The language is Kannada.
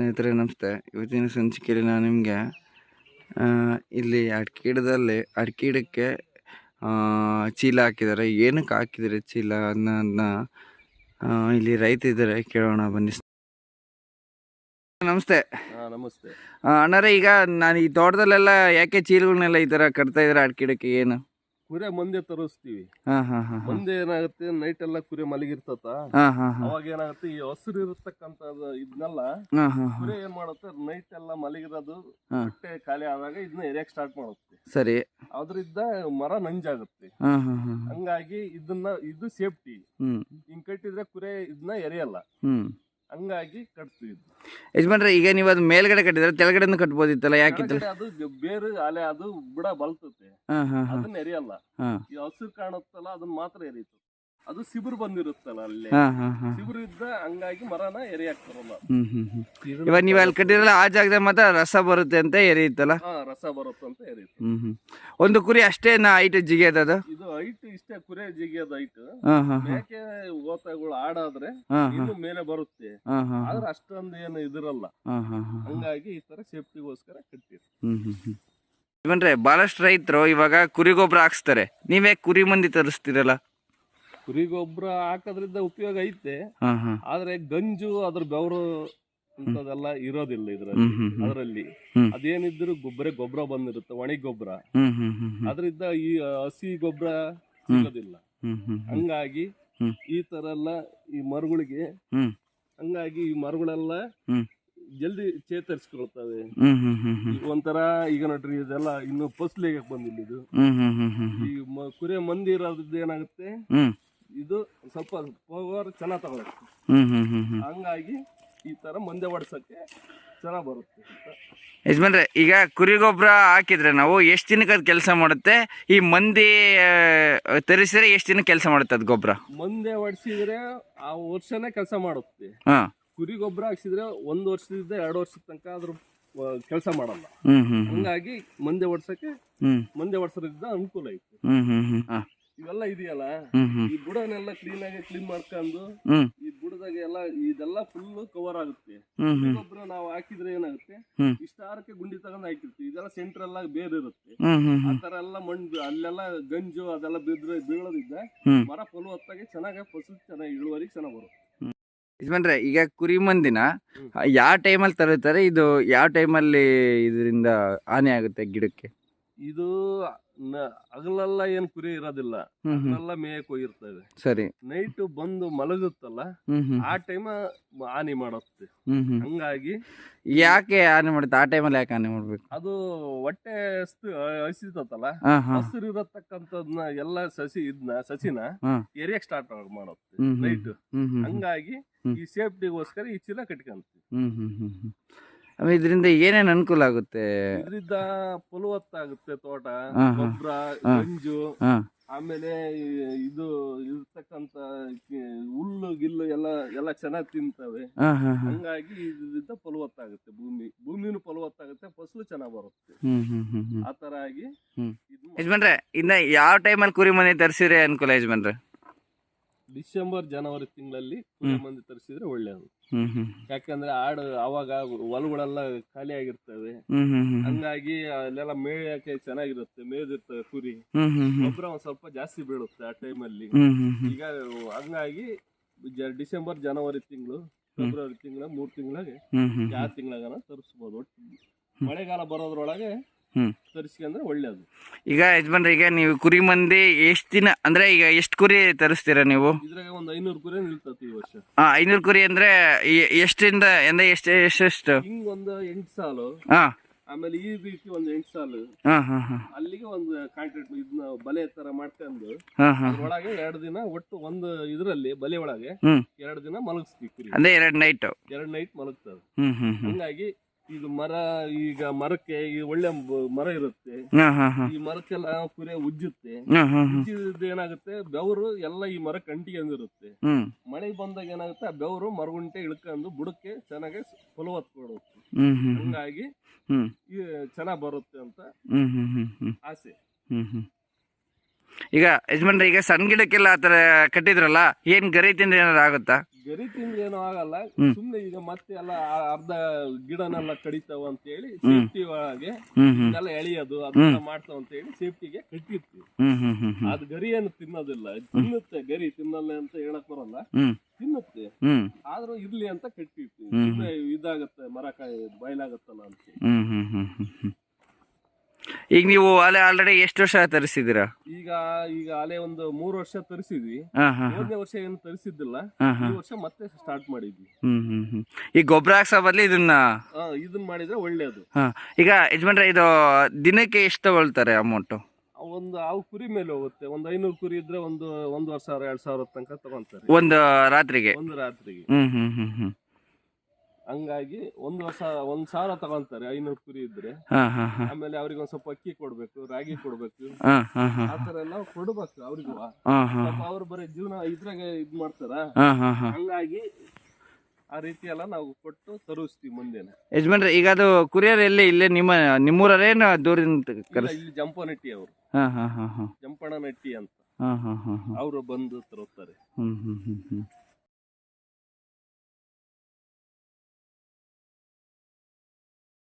ಸ್ನೇಹಿತರೆ ನಮಸ್ತೆ. ಇವತ್ತಿನ ಸಂಚಿಕೆಯಲ್ಲಿ ನಾನು ನಿಮಗೆ ಇಲ್ಲಿ ಅಡಿಕೆ ಗಿಡದಲ್ಲಿ ಅಡಿಕೆ ಗಿಡಕ್ಕೆ ಚೀಲ ಹಾಕಿದ್ದಾರೆ. ಏನಕ್ಕೆ ಹಾಕಿದರೆ ಚೀಲ? ಅನ್ನ ಇಲ್ಲಿ ರೈತ ಇದ್ದಾರೆ. ಕೇಳೋಣ ಬನ್ನಿ. ನಮಸ್ತೆ. ನಮಸ್ತೆ. ಅಣ್ಣರೇ ಅಣ್ಣಾರೆ ಈಗ ನಾನು ಈ ತೋಟದಲ್ಲೆಲ್ಲ ಯಾಕೆ ಚೀಲಗಳನ್ನೆಲ್ಲ ಈ ಥರ ಕಟ್ತಾ ಇದ್ದಾರೆ ಅಡಿಕೆ ಗಿಡಕ್ಕೆ ಏನು? ಕುರೆ ಮಂದೆ ತರಿಸ್ತೀವಿ. ಮಂದೆ ಏನಾಗುತ್ತೆ? ನೈಟ್ ಎಲ್ಲ ಕುರೆ ಮಲಗಿರ್ತತ ಅವಾಗ ಏನಾಗುತ್ತೆ? ಈ ಹಸಿರು ಇರತಕ್ಕಂತ ಇದನ್ನೆಲ್ಲ ಕುರಿ ಏನ್ ಮಾಡುತ್ತೆ? ನೈಟ್ ಎಲ್ಲ ಮಲಗಿರೋದು ಬಟ್ಟೆ ಹೊಟ್ಟೆ ಖಾಲಿ ಆದಾಗ ಇದನ್ನ ಎರಿಯಕ್ ಸ್ಟಾರ್ಟ್ ಮಾಡುತ್ತೆ. ಸರಿ. ಅದ್ರಿಂದ ಮರ ನಂಜಾಗುತ್ತೆ. ಹಂಗಾಗಿ ಇದನ್ನ ಇದು ಸೇಫ್ಟಿ ಹಿಂಗ್ ಕಟ್ಟಿದ್ರೆ ಕುರೆ ಇದನ್ನ ಎರಿಯಲ್ಲ. ಹಂಗಾಗಿ ಕಟ್ತೀವಿ ಇದು. ಯಜಮಾನ್ರೆ ಈಗ ನೀವು ಅದು ಮೇಲ್ಗಡೆ ಕಟ್ಟಿದ್ರೆ ಕೆಳಗಡೆನೂ ಕಟ್ಬೋದಿತ್ತಲ್ಲ ಯಾಕಿತ್ತಲ್ಲ ಕೆಳಗಡೆ ಅದು ಬೇರೆ ಅಲೆ ಅದು ಬುಡ ಬಲ್ತತೆ. ಹಾಂ ಹಾಂ ಹಾಂ. ಅದನ್ನ ಎರಿಯಲ್ಲ. ಹಾಂ. ಈ ಹಸು ಕಾಣುತ್ತಲ್ಲ ಅದನ್ನ ಮಾತ್ರ ಎರೀತು ಅದು ಸಿಬಿರು ಬಂದಿರುತ್ತಲ್ಲ ಅಲ್ಲಿ. ಸಿಬಿರು ಇದ್ದ ಹಂಗಾಗಿ ಮರನ ಎರೆ ಹಾಕ್ತಾರಲ್ಲ ಹ್ಮ್ ಹ್ಮ್ ಹ್ಮ್. ಇವಾಗ ನೀವು ಅಲ್ಲಿ ಕಟ್ಟಿರಲ್ಲ ಆ ಜಾಗದಾಗ ಮಾತ್ರ ರಸ ಬರುತ್ತೆ ಅಂತ ಎರಿಯುತ್ತಲ್ಲ? ಹಾ ರಸ ಬರುತ್ತೆ ಅಂತ ಎರೀತು ಹ್ಮ್ ಹ್ಮ್. ಒಂದು ಕುರಿ ಅಷ್ಟೇ ನಾ ಹೈಟ್ ಜಿಗಿಯೋದು ಅದು ಇದು ಹೈಟ್ ಇಷ್ಟೇ ಕುರಿ ಜಿಗಿಯೋದು ಹೈಟ್ ಹಾಂ ಹಾಂ ಯಾಕೆ ಓತಗಳು ಆಡಾದ್ರೆ ಇನ್ನು ಮೇಲೆ ಬರುತ್ತೆ. ಆದ್ರೆ ಅಷ್ಟೊಂದು ಏನು ಇದಿರಲ್ಲ. ಹಾಂ ಹಾಂ ಹಾಂ ಹಂಗಾಗಿ ಈ ತರ ಸೇಫ್ಟಿಗೋಸ್ಕರ ಕಟ್ಟಿರ್ ಹ್ಮ್ ಹ್ಮ್ ಹ್ಮ್. ಇವನ್ರೆ ಭಾಳಷ್ಟು ರೈತರು ಇವಾಗ ಕುರಿ ಗೊಬ್ಬರ ಹಾಕ್ಸ್ತಾರೆ. ನೀವೇ ಕುರಿ ಮಂದಿ ತರಿಸ್ತೀರಲ್ಲ? ಕುರಿ ಗೊಬ್ಬರ ಹಾಕೋದ್ರಿಂದ ಉಪಯೋಗ ಐತೆ. ಹಾಂ ಹಾಂ. ಆದ್ರೆ ಗಂಜು ಅದ್ರ ಬೆವರು ಇಂಥದೆಲ್ಲ ಇರೋದಿಲ್ಲ ಇದ್ರಲ್ಲಿ ಅದರಲ್ಲಿ. ಅದೇನಿದ್ರು ಗೊಬ್ಬರ ಗೊಬ್ಬರ ಬಂದಿರುತ್ತೆ ಒಣಿ ಗೊಬ್ಬರ ಹ್ಮ್ ಹ್ಮ್ ಹ್ಮ್ ಹ್ಮ್. ಅದರಿಂದ ಈ ಹಸಿ ಗೊಬ್ಬರ ಸಿಗೋದಿಲ್ಲ. ಹ್ಮ್ ಹ್ಮ್ ಹ್ಮ್. ಹಂಗಾಗಿ ಹ್ಮ್. ಈ ತರ ಎಲ್ಲ ಈ ಮರಗಳಿಗೆ ಹ್ಮ್. ಹಂಗಾಗಿ ಈ ಮರಗಳೆಲ್ಲ ಹ್ಮ್. ಜಲ್ದಿ ಚೇತರಿಸ್ಕೊಳ್ತವೆ. ಹ್ಮ್ ಹ್ಮ್ ಹ್ಮ್ ಹ್ಮ್. ಈಗ ಒಂಥರ ಈಗ ನೋಡ್ರಿ ಇದೆಲ್ಲ ಇನ್ನು ಫಸ್ಲಿಗೆ ಬಂದಿಲ್ಲ ಇದು. ಹ್ಮ್ ಹ್ಮ್ ಹ್ಮ್ ಹ್ಮ್ ಹ್ಮ್. ಈ ಮ- ಕುರಿ ಮಂದಿ ಇರೋದ್ರಿಂದ ಏನಾಗುತ್ತೆ? ಹ್ಮ್. ಇದು ಸ್ವಲ್ಪ ಪವರ್ ಚೆನ್ನಾಗಿ ತಗೊಳುತ್ತೆ. ಹ್ಮ್ ಹ್ಮ್ ಹ್ಮ್ ಹ್ಮ್. ಹಂಗಾಗಿ ಈ ತರ ಮಂದೆ ಹೊಡ್ಸಕ್ಕೆ ಚೆನ್ನಾಗಿ ಬರುತ್ತೆ. ಯಜಮಾನ್ರೆ ಈಗ ಕುರಿ ಗೊಬ್ಬರ ಹಾಕಿದ್ರೆ ನಾವು ಎಷ್ಟು ದಿನಕ್ಕೆ ಅದು ಕೆಲಸ ಮಾಡುತ್ತೆ? ಈ ಮಂದಿ ಆ, ತರಿಸಿದ್ರೆ ಎಷ್ಟು ದಿನ ಕೆಲಸ ಮಾಡುತ್ತೆ ಅದು ಗೊಬ್ಬರ ಮಂದೆ ಹೊಡ್ಸಿದ್ರೆ ಆ ವರ್ಷನೇ ಕೆಲಸ ಮಾಡುತ್ತೆ. ಹಾಂ. ಕುರಿ ಗೊಬ್ಬರ ಹಾಕ್ಸಿದ್ರೆ ಒಂದು ವರ್ಷದಿಂದ ಎರಡು ವರ್ಷದ ತನಕ ಅದ್ರ ಕೆಲಸ ಮಾಡಲ್ಲ. ಹ್ಮ್ ಹ್ಮ್ ಹ್ಮ್. ಹಂಗಾಗಿ ಮಂದೆ ಹೊಡ್ಸಕ್ಕೆ ಹ್ಞೂ ಮಂದೆ ಅನುಕೂಲ ಐತೆ. ಹ್ಮ್ ಹ್ಮ್ ಹ್ಮ್. ಹಾಂ. ಇವೆಲ್ಲ ಇದೆಯಲ್ಲ? ಈ ಬುಡನೆಲ್ಲ ಕ್ಲೀನ್ ಆಗಿ ಕ್ಲೀನ್ ಮಾಡ್ಕೊಂಡು ಈ ಬುಡದಾಗ ಎಲ್ಲ ಇದೆಲ್ಲ ಫುಲ್ ಕವರ್ ಆಗುತ್ತೆ. ಗೊಬ್ಬರ ನಾವು ಹಾಕಿದ್ರೆ ಏನಾಗುತ್ತೆ. ಇಷ್ಟಾರಕ್ಕೆ ಗುಂಡಿ ತಗೊಂಡ್ ಹಾಕಿರ್ತೀವಿ. ಇದೆಲ್ಲ ಸೆಂಟರ್ ಎಲ್ಲ ಬೇರೆ ಇರುತ್ತೆ. ಹ್ಮ್ ಹ್ಮ್ ಆ ತರ ಎಲ್ಲ ಮಣ್ಣು ಅಲ್ಲೆಲ್ಲ ಗಂಜು ಅದೆಲ್ಲ ಬಿದ್ರೆ ಬೀಳೋದಿದ್ದ. ಮರ ಫಲವತ್ತಾಗಿ ಚೆನ್ನಾಗಿ ಫಸಲ್ ಚೆನ್ನಾಗಿ ಇಳುವರಿ ಚೆನ್ನಾಗಿ ಬರುತ್ತೆ. ಯಜಮಾನ್ರೆ ಈಗ ಕುರಿ ಮಂದಿನ. ಯಾವ ಟೈಮಲ್ಲಿ ತರುತ್ತಾರೆ? ಇದು ಯಾವ ಟೈಮಲ್ಲಿ ಇದರಿಂದ ಹಾನಿ ಆಗುತ್ತೆ ಗಿಡಕ್ಕೆ? ಇದು ಹಗಲೆಲ್ಲ ಏನ್ ಕುರಿ ಇರೋದಿಲ್ಲ ಎಲ್ಲ ಮೇಯಕ್ ಹೋಗಿರ್ತವೆ ಸರಿ. ನೈಟ್ ಬಂದು ಮಲಗುತ್ತಲ್ಲ ಆ ಟೈಮ್ ಹಾನಿ ಮಾಡುತ್ತೆ. ಹಂಗಾಗಿ ಯಾಕೆ ಹಾನಿ ಮಾಡುತ್ತೆ? ಆ ಟೈಮಲ್ಲಿ ಯಾಕೆ ಹಾನಿ ಮಾಡ್ಬೇಕು? ಅದು ಹೊಟ್ಟೆ ಹಸಿತಲ್ಲ ಹಸಿರು ಇರತಕ್ಕಂಥದ್ನ ಎಲ್ಲ ಸಸಿ ಇದ್ನ ಸಸಿನ. ಎರಿಯಕ್ ಸ್ಟಾರ್ಟ್ ಮಾಡುತ್ತೆ ನೈಟ್. ಹಂಗಾಗಿ ಈ ಸೇಫ್ಟಿಗೋಸ್ಕರ ಈ ಚೀಲ ಕಟ್ಕೊಂತೀವಿ. ಹ್ಮ್ ಹ್ಮ್ ಹ್ಮ್ ಹ್ಮ್. ಆಮೇಲೆ ಇದರಿಂದ ಏನೇನು ಅನುಕೂಲ ಆಗುತ್ತೆ? ಇದರಿಂದ ಫಲವತ್ತಾಗುತ್ತೆ ತೋಟ. ಗೊಬ್ಬರ. ಗಂಜು ಆಮೇಲೆ ಇದು ಇರ್ತಕ್ಕಂತ ಹುಲ್ಲು ಗಿಲ್ಲು ಎಲ್ಲ ಎಲ್ಲ ಚೆನ್ನಾಗಿ ತಿಂತವೆ. ಹಂಗಾಗಿ ಇದರಿಂದ ಫಲವತ್ತಾಗುತ್ತೆ ಭೂಮಿ. ಭೂಮಿನೂ ಫಲವತ್ತಾಗುತ್ತೆ ಫಸಲು ಚೆನ್ನಾಗಿ ಬರುತ್ತೆ. ಆ ತರ ಆಗಿ. ಯಜಮಾನ್ರೆ ಇನ್ನ ಯಾವ ಟೈಮಲ್ಲಿ ಕುರಿ ಮನೆ ತರಿಸಿದ್ರೆ ಅನುಕೂಲ ಯಜಮಾನ್ರೆ? ಡಿಸೆಂಬರ್ ಜನವರಿ ತಿಂಗಳಲ್ಲಿ ಕುರಿ ಮಂದಿ ತರಿಸಿದ್ರೆ ಒಳ್ಳೇದು ಹ್ಮ್ ಹ್ಮ್ ಯಾಕಂದ್ರೆ ಆಡು ಅವಾಗ ಹೊಲಗಳೆಲ್ಲ ಖಾಲಿ ಆಗಿರ್ತವೆ. ಹಂಗಾಗಿ ಅಲ್ಲೆಲ್ಲ ಮೇಯಕ್ಕೆ ಚೆನ್ನಾಗಿರುತ್ತೆ ಮೇಯ್ದಿರ್ತವೆ ಕುರಿ. ಹ್ಮ್ ಹ್ಮ್ ಹ್ಮ್. ಗೊಬ್ಬರ ಒಂದ್ ಸ್ವಲ್ಪ ಜಾಸ್ತಿ ಬೀಳುತ್ತೆ ಆ ಟೈಮಲ್ಲಿ. ಹ್ಮ್ ಹ್ಮ್ ಹ್ಮ್. ಈಗ ಹಂಗಾಗಿ ಜ- ಡಿಸೆಂಬರ್ ಜನವರಿ ತಿಂಗಳು ಫೆಬ್ರವರಿ ತಿಂಗಳ ಮೂರ್ ತಿಂಗಳಿಗೆ ಹ್ಮ್ ಹ್ಮ್ ಯಾವ ತಿಂಗಳಾಗನ ತರಿಸ್ಬೋದು. ಒಟ್ಟು ಮಳೆಗಾಲ ಬರೋದ್ರೊಳಗೆ. ತರಿಸ್ಕೊಂಡ್ರೆ ಒಳ್ಳೇದು. ಈಗ ಯಜಮಾನ್ರೆ ಈಗ ನೀವು ಕುರಿ ಮಂದಿ ಎಷ್ಟು ದಿನ ಅಂದ್ರೆ ಈಗ ಎಷ್ಟು ಕುರಿ ತರಿಸ್ತೀರಾ ನೀವು? ಇದ್ರಾಗ ಒಂದು ಐನೂರು ಕುರಿ ನಿಲ್ತತಿ ಈ ವರ್ಷ. ಆ, ಐನೂರು ಕುರಿ ಅಂದ್ರೆ ಎಷ್ಟಿಂದ ಎಂದ ಅಂದ್ರೆ ಎಷ್ಟು ಎಷ್ಟೆಷ್ಟು? ಹಿಂಗ್ ಒಂದು ಎಂಟು ಸಾಲು. ಹಾ. ಆಮೇಲೆ ಈ ರೀತಿ ಒಂದು ಎಂಟು ಸಾಲು. ಹಾ ಹಾ ಹಾ. ಅಲ್ಲಿಗೆ ಒಂದು ಕಾಂಕ್ರೀಟ್ ಇದನ್ನ ಬಲೆ ತರ ಮಾಡ್ಕೊಂಡು ಒಳಗೆ ಹಾ. ಎರಡು ದಿನ ಒಟ್ಟು ಒಂದು ಇದರಲ್ಲಿ ಬಲೆ ಒಳಗೆ ಹ್ಮ್. ಎರಡು ದಿನ ಮಲಗಿಸ್ತೀವಿ ಕುರಿ. ಅಂದ್ರೆ ಎರಡು ನೈಟು ಎರಡು ನೈಟ್ ಮಲಗ್ತದೆ. ಹ್ಮ್ ಹ್ಮ್ ಹ್ಮ್. ಹಂಗಾಗಿ ಇದು ಮರ ಈಗ ಮರಕ್ಕೆ ಈ ಒಳ್ಳೆ ಮರ ಇರುತ್ತೆ. ಹಾ ಹಾ ಹಾ. ಈ ಮರಕ್ಕೆಲ್ಲ ಕುರಿ ಉಜ್ಜುತ್ತೆ. ಹಾ ಹಾ ಹಾ. ಉಜ್ಜಿದ ಏನಾಗುತ್ತೆ? ಬೆವರು ಎಲ್ಲ ಈ ಮರ ಹ್ಮ್. ಮಳೆ ಬಂದಾಗ ಏನಾಗುತ್ತೆ? ಆ ಬೆವರು ಮರಗುಂಟೆ ಇಳ್ಕೊಂಡು ಬುಡಕ್ಕೆ ಚೆನ್ನಾಗಿ ಫಲವತ್ತು ಕೊಡುತ್ತೆ. ಹ್ಮ್ ಹ್ಮ್ ಹ್ಮ್. ಹಂಗಾಗಿ ಹ್ಮ್. ಈ ಚೆನ್ನಾಗಿ ಬರುತ್ತೆ ಅಂತ ಹ್ಮ್ ಹ್ಮ್ ಹ್ಮ್ ಹ್ಮ್. ಆಸೆ. ಹ್ಮ್ ಹ್ಮ್. ಈಗ ಯಜಮಾನ್ರೆ ಈಗ ಸಣ್ಣ ಗಿಡಕ್ಕೆಲ್ಲ ಆ ಥರ ಕಟ್ಟಿದ್ರಲ್ಲ ಏನು ಗರಿ ತಿಂದ್ರೆ ಏನಾರು ಆಗುತ್ತಾ? ಗರಿ ತಿಂದ್ರೆ ಏನೋ ಆಗಲ್ಲ. ಸುಮ್ನೆ ಈಗ ಮತ್ತೆ ಎಲ್ಲ ಆ- ಅರ್ಧ ಗಿಡನೆಲ್ಲ ಕಡಿತಾವ ಅಂತ ಹೇಳಿ ಸೇಫ್ಟಿ ಒಳಗೆ ಎಲ್ಲ ಎಳೆಯೋದು ಅದನ್ನ ಮಾಡ್ತಾವ ಅಂತ ಹೇಳಿ ಸೇಫ್ಟಿಗೆ ಕಟ್ಟಿರ್ತೀವಿ. ಅದು ಗರಿ ಏನು ತಿನ್ನೋದಿಲ್ಲ. ತಿನ್ನುತ್ತೆ ಗರಿ ತಿನ್ನಲ್ಲ ಅಂತ ಹೇಳಕ್ ಬರಲ್ಲ. ತಿನ್ನುತ್ತೆ. ಆದ್ರೂ ಇರ್ಲಿ ಅಂತ ಕಟ್ಟಿರ್ತೀವಿ. ಸುಮ್ನೆ ಇದಾಗತ್ತೆ ಮರ ಕಾಯಿ ಬಯಲಾಗತ್ತಲ್ಲ ಅಂತ ಈಗ ನೀವು ಅಲೆ ಆಲ್ರೆಡಿ ಎಷ್ಟು ವರ್ಷ ತರಿಸಿದೀರಾ ಈಗ ಈಗ ಅಲೆ ಒಂದು ಮೂರು ವರ್ಷ ತರಿಸಿದ್ವಿ. ಹಾಂ ವರ್ಷ ಏನು ತರಿಸಿದ್ದಿಲ್ಲ. ಈ ವರ್ಷ ಮತ್ತೆ ಸ್ಟಾರ್ಟ್ ಮಾಡಿದ್ವಿ. ಹ್ಮ್ ಹ್ಮ್ ಹ್ಮ್. ಈ ಗೊಬ್ಬರ ಹಾಕ್ಸೋ ಬದಲು ಇದನ್ನ ಆ, ಇದನ್ನ ಮಾಡಿದ್ರೆ ಒಳ್ಳೇದು. ಹಾಂ. ಈಗ ಯಜಮಾನ್ರೆ ಇದು ದಿನಕ್ಕೆ ಎಷ್ಟು ತಗೊಳ್ತಾರೆ ಅಮೌಂಟ್ ಒಂದು ಅವು ಕುರಿ ಮೇಲೆ ಹೋಗುತ್ತೆ. ಒಂದು ಐನೂರು ಕುರಿ ಇದ್ರೆ ಒಂದು ಒಂದೂವರೆ ಸಾವಿರ ಎರಡ್ ಸಾವಿರ ತನಕ ತಗೊಂತಾರೆ ಒಂದು ರಾತ್ರಿಗೆ? ಒಂದು ರಾತ್ರಿಗೆ. ಹ್ಮ್ ಹ್ಮ್ ಹ್ಮ್ ಹ್ಞೂ ಹಂಗಾಗಿ ಒಂದು ವರ್ಷ ಒಂದ್ ಸಾವಿರ ತಗೊಂತಾರೆ ಐನೂರು ಕುರಿ ಇದ್ರೆ. ಆಮೇಲೆ ಅವ್ರಿಗೆ ಒಂದ್ ಸ್ವಲ್ಪ ಅಕ್ಕಿ ಕೊಡ್ಬೇಕು ರಾಗಿ ಕೊಡ್ಬೇಕು. ಆತರ ಎಲ್ಲ ಕೊಡ್ಬೇಕು ಅವ್ರಿಗೂ. ಪಾಪ ಅವ್ರು ಬರೀ ಜೀವನ ಇದ್ರಾಗ ಇದ್ ಮಾಡ್ತಾರ? ಹಂಗಾಗಿ ಆ ರೀತಿ ಎಲ್ಲ ನಾವು ಕೊಟ್ಟು ತರಿಸ್ತೀವಿ ಮುಂದೆನೆ. ಯಜಮಾನ್ರೆ ಈಗ ಅದು ಕುರಿಯರ್ ಎಲ್ಲಿ? ಇಲ್ಲೇ ನಿಮ್ಮ ನಿಮ್ಮೂರೇನು ದೂರದಿಂದ ಇಲ್ಲ, ಜಂಪನಟ್ಟಿ ಅವರು. ಜಂಪಣ ನಟ್ಟಿ ಅಂತ. ಅವರು ಬಂದು ತರುತ್ತಾರೆ. ಹ್ಞೂ ಹ್ಞೂ ಹ್ಞೂ ಹ್ಞೂ